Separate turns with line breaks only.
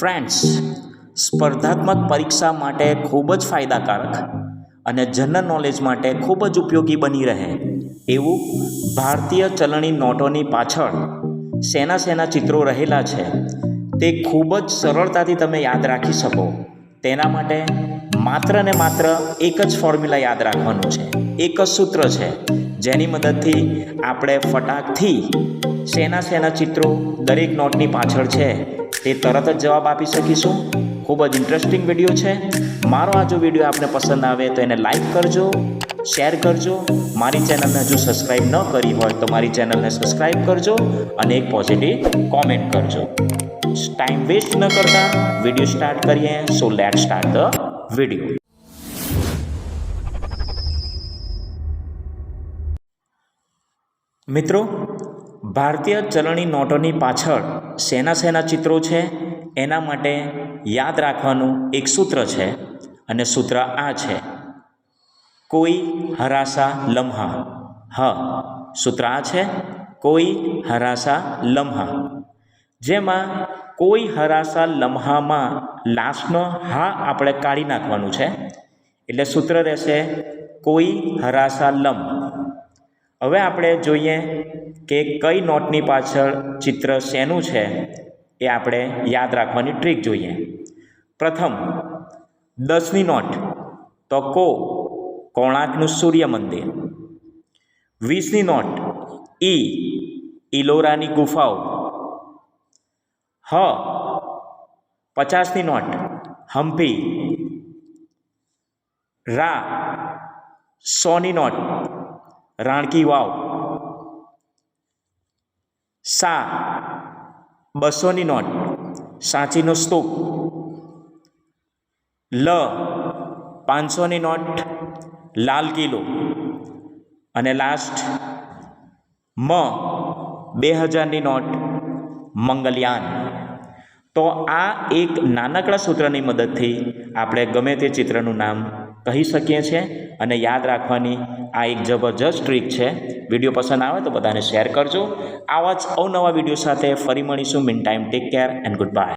Friends સ્પર્ધાત્મક પરીક્ષા માટે ખૂબ જ ફાયદાકારક અને જનરલ નોલેજ માટે ખૂબ જ ઉપયોગી બની રહે. એવું ભારતીય ચલણી નોટોની પાછળ સેના સેના ચિત્રો રહેલા છે. તે ખૂબ જ સરળતાથી તમે યાદ રાખી શકો. તેના માટે માત્ર ને માત્ર એક જ ફોર્મ્યુલા યાદ રાખવાનું છે. એક જ સૂત્ર છે. જેની મદદથી આપણે ફટાકથી સેના સેના ચિત્રો દરેક નોટની પાછળ છે. તે તરત જ જવાબ આપી શકીશું. ખૂબ જ ઇન્ટરેસ્ટિંગ વીડિયો છે. મારો આ જો વીડિયો આપને પસંદ આવે તો એને લાઇક કરજો શેર કરજો. મારી ચેનલને હજુ સબસ્ક્રાઈબ ન કરી હોય તો મારી ચેનલને સબસ્ક્રાઈબ કરજો અને એક પોઝિટિવ કોમેન્ટ કરજો. ટાઈમ વેસ્ટ ન કરતા. વીડિયો સ્ટાર્ટ કરીએ so let start the video મિત્રો ભારતીય ચલણી નોટોની પાછળ શેના શેના ચિત્રો છે. એના માટે યાદ રાખવાનું એક સૂત્ર છે અને સૂત્ર આ છે. કોઈ હરાસા લમ્હા. હ, સૂત્ર આ છે. કોઈ હરાસા લમ્હા. જેમાં કોઈ હરાસા લમ્હામાં લાસ્ટનો હા આપણે કાઢી નાખવાનું છે. એટલે સૂત્ર રહેશે કોઈ હરાસા લમ. હવે આપણે જોઈએ કે કઈ નોટની પાછળ ચિત્ર શેનું છે એ આપણે યાદ રાખવાની ટ્રીક જોઈએ. પ્રથમ દસની નોટ તો કો કોણાર્કનું સૂર્ય મંદિર. વીસની નોટ, ઈ ઇલોરાની ગુફાઓ. હ પચાસની નોટ હમ્પી રા, સોની નોટ રાણકી વાવ. સા, બસોની નોટ સાંચીનો સ્તૂપ. લ, પાંચસોની નોટ લાલ કિલ્લો. અને લાસ્ટ મ બે હજારની નોટ મંગલયાન. તો આ એક નાનકડા સૂત્રની મદદથી આપણે ગમે તે ચિત્રનું નામ કહી શકીએ છીએ અને યાદ રાખવાની આ એક જબરજસ્ત ટ્રીક છે. વીડિયો પસંદ આવે તો બધાને શેર કરજો. આવા જ અવનવા વીડિયો સાથે ફરી મળીશું. Meantime take care and goodbye